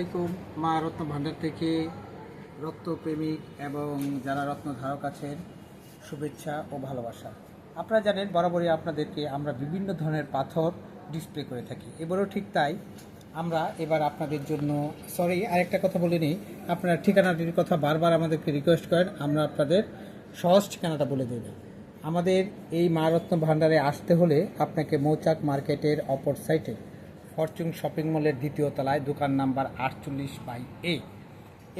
আলাইকুম। মা রত্ন ভাণ্ডার থেকে রত্নপ্রেমিক এবং যারা রত্ন ধারক আছেন, শুভেচ্ছা ও ভালোবাসা। আপনারা জানেন, বরাবরই আপনাদেরকে আমরা বিভিন্ন ধরনের পাথর ডিসপ্লে করে থাকি। এবারও ঠিক তাই। আমরা এবার আপনাদের জন্য সরি আরেকটা কথা বলে নিই। আপনারা ঠিকানাটির কথা বারবার আমাদেরকে রিকোয়েস্ট করেন, আমরা আপনাদের সহজ ঠিকানাটা বলে দেব আমাদের এই মা রত্ন ভাণ্ডারে আসতে হলে আপনাকে মৌচাক মার্কেটের অপর সাইটে ফরচুন শপিং মলের দ্বিতীয় তলায় দোকান নাম্বার আটচল্লিশ বাই এ।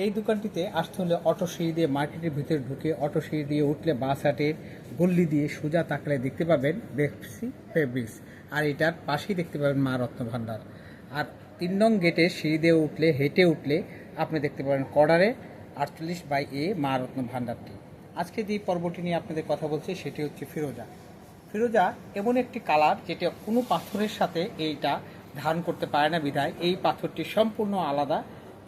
এই দোকানটিতে আসতে হলে অটো সিঁড়ি দিয়ে মার্কেটের ভিতরে ঢুকে অটো সিঁড়ি দিয়ে উঠলে বাস হাটের গল্লি দিয়ে সোজা তাকলে দেখতে পাবেন বেপসি ফেব্রিক্স। আর এটার পাশেই দেখতে পাবেন মা রত্ন ভাণ্ডার আর তিন নং গেটে সিঁড়ি দিয়ে উঠলে, হেঁটে উঠলে আপনি দেখতে পাবেন কর্ডারে আটচল্লিশ বাই এ মা রত্ন ভাণ্ডারটি আজকে যে পর্বটি নিয়ে আপনাদের কথা বলছি সেটি হচ্ছে ফিরোজা। ফিরোজা এমন একটি কালার যেটা কোনো পাথরের সাথে এইটা ধারণ করতে পারে না বিধায় এই পাথরটি সম্পূর্ণ আলাদা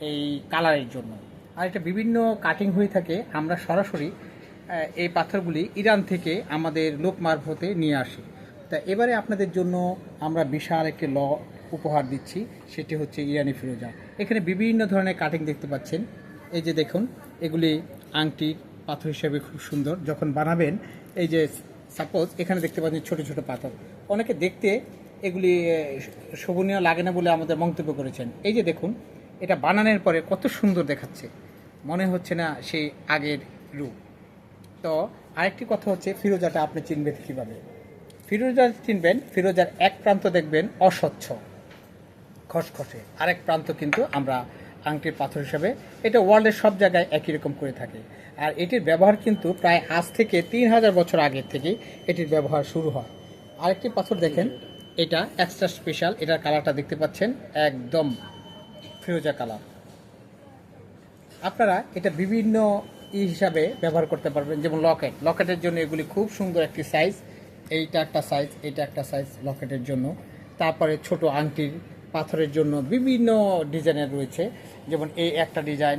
এই কালারের জন্য। আর এটা বিভিন্ন কাটিং হয়ে থাকে, আমরা সরাসরি এই পাথরগুলি ইরান থেকে আমাদের লোক মারফতে নিয়ে আসি। তা এবারে আপনাদের জন্য আমরা বিশাল একটি ল উপহার দিচ্ছি, সেটি হচ্ছে ইরানি ফিরোজা। এখানে বিভিন্ন ধরনের কাটিং দেখতে পাচ্ছেন। এই যে দেখুন, এগুলি আংটি, পাথর হিসেবে খুব সুন্দর। যখন বানাবেন, এই যে সাপোজ এখানে দেখতে পাচ্ছেন ছোট ছোট পাথর। অনেকে দেখতে এগুলি শোভনীয় লাগে না বলে আমাদের মন্তব্য করেছেন। এই যে দেখুন, এটা বানানোর পরে কত সুন্দর দেখাচ্ছে। মনে হচ্ছে না সেই আগের রূপ। তো আরেকটি কথা হচ্ছে ফিরোজাটা আপনি চিনবেন কীভাবে? ফিরোজা চিনবেন, ফিরোজার এক প্রান্ত দেখবেন অস্বচ্ছ, খসখসে। আরেক প্রান্ত কিন্তু আমরা আংটির পাথর হিসাবে, এটা ওয়ার্ল্ডের সব জায়গায় একই রকম করে থাকে। আর এটির ব্যবহার কিন্তু প্রায় আজ থেকে তিন হাজার বছর আগের থেকে এটির ব্যবহার শুরু হয়। আরেকটি পাথর দেখেন এটা এক্সট্রা স্পেশাল এটার কালারটা দেখতে পাচ্ছেন, একদম ফিরোজা কালার আপনারা এটা বিভিন্ন ই হিসাবে ব্যবহার করতে পারবেন, যেমন লকেট লকেটের জন্য এগুলি খুব সুন্দর একটি সাইজ এইটা একটা সাইজ এইটা একটা সাইজ লকেটের জন্য। তারপরে ছোট আংটির পাথরের জন্য বিভিন্ন ডিজাইনের রয়েছে। যেমন এই একটা ডিজাইন,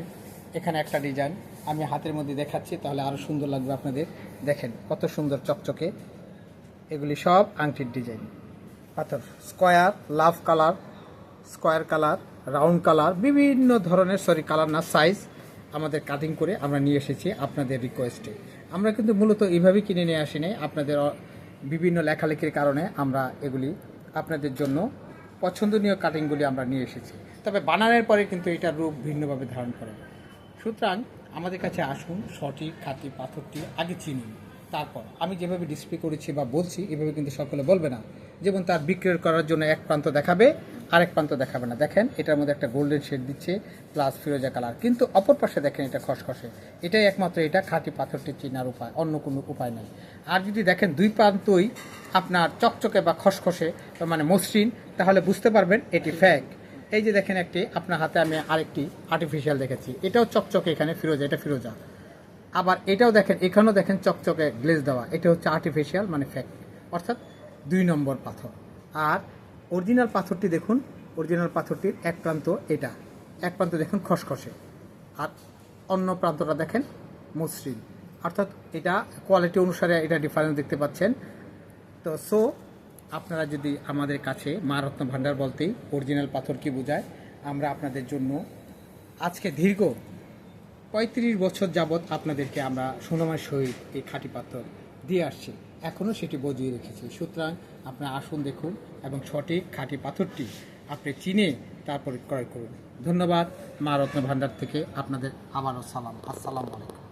এখানে একটা ডিজাইন। আমি হাতের মধ্যে দেখাচ্ছি, তাহলে আরও সুন্দর লাগবে আপনাদের। দেখেন কত সুন্দর চকচকে। এগুলি সব আংটির ডিজাইন। পাথর, স্কোয়ার লাভ colour, square colour, round colour, বিভিন্ন ধরনের, সরি, কালার না, সাইজ আমাদের কাটিং করে আমরা নিয়ে এসেছি আপনাদের রিকোয়েস্টে আমরা কিন্তু মূলত এইভাবেই কিনে নিয়ে আসি নাই, আপনাদের বিভিন্ন লেখালেখির কারণে আমরা এগুলি আপনাদের জন্য পছন্দনীয় কাটিংগুলি আমরা নিয়ে এসেছি। তবে বানানোর পরে কিন্তু এটার রূপ ভিন্নভাবে ধারণ করে। সুতরাং আমাদের কাছে আসুন, সঠিক খাঁটি পাথরটি আগে চিনুন তারপর। আমি যেভাবে ডিসপ্লে করেছি বা বলছি, এভাবে কিন্তু সকলে বলবে না। যেমন তার বিক্রয় করার জন্য এক প্রান্ত দেখাবে, আরেক প্রান্ত দেখাবে না। দেখেন, এটার মধ্যে একটা গোল্ডেন শেড দিচ্ছে প্লাস ফিরোজা কালার কিন্তু অপর পাশে দেখেন, এটা খসখসে। এটাই একমাত্র এটা খাঁটি পাথরটি চেনার উপায়, অন্য কোনো উপায় নেই। আর যদি দেখেন, দুই প্রান্তই আপনার চকচকে বা খসখসে মানে মসৃণ, তাহলে বুঝতে পারবেন এটি ফ্যাক এই যে দেখেন একটি, আপনার হাতে আমি আরেকটি আর্টিফিশিয়াল দেখেছি। এটাও চকচকে এখানে ফিরোজা এটা ফিরোজা আবার এটাও দেখেন, এখানেও দেখেন চকচকে গ্লেজ দেওয়া। এটা হচ্ছে আর্টিফিশিয়াল মানে ফ্যাক অর্থাৎ দুই নম্বর পাথর। আর অরিজিনাল পাথরটি দেখুন অরিজিনাল পাথরটির এক প্রান্ত এটা। এক প্রান্ত দেখুন খসখসে। আর অন্য প্রান্তটা দেখেন মসৃণ। অর্থাৎ এটা কোয়ালিটি অনুসারে এটা ডিফারেন্স দেখতে পাচ্ছেন। তো সো আপনারা যদি আমাদের কাছে মা রত্ন ভাণ্ডার বলতেই অরিজিনাল পাথর কি বোঝায়, আমরা আপনাদের জন্য আজকে দীর্ঘ পঁয়ত্রিশ বছর যাবৎ আপনাদেরকে আমরা সুনামের সহিত এই খাঁটি পাথর দিয়ে আসছি। এখনও সেটি বজিয়ে রেখেছি। সুতরাং আপনারা আসুন দেখুন এবং সঠিক খাঁটি পাথরটি আপনি চিনে তারপরে ক্রয় করুন। ধন্যবাদ। মা রত্ন ভাণ্ডার থেকে আপনাদের আবারও সালাম। আসসালামু আলাইকুম।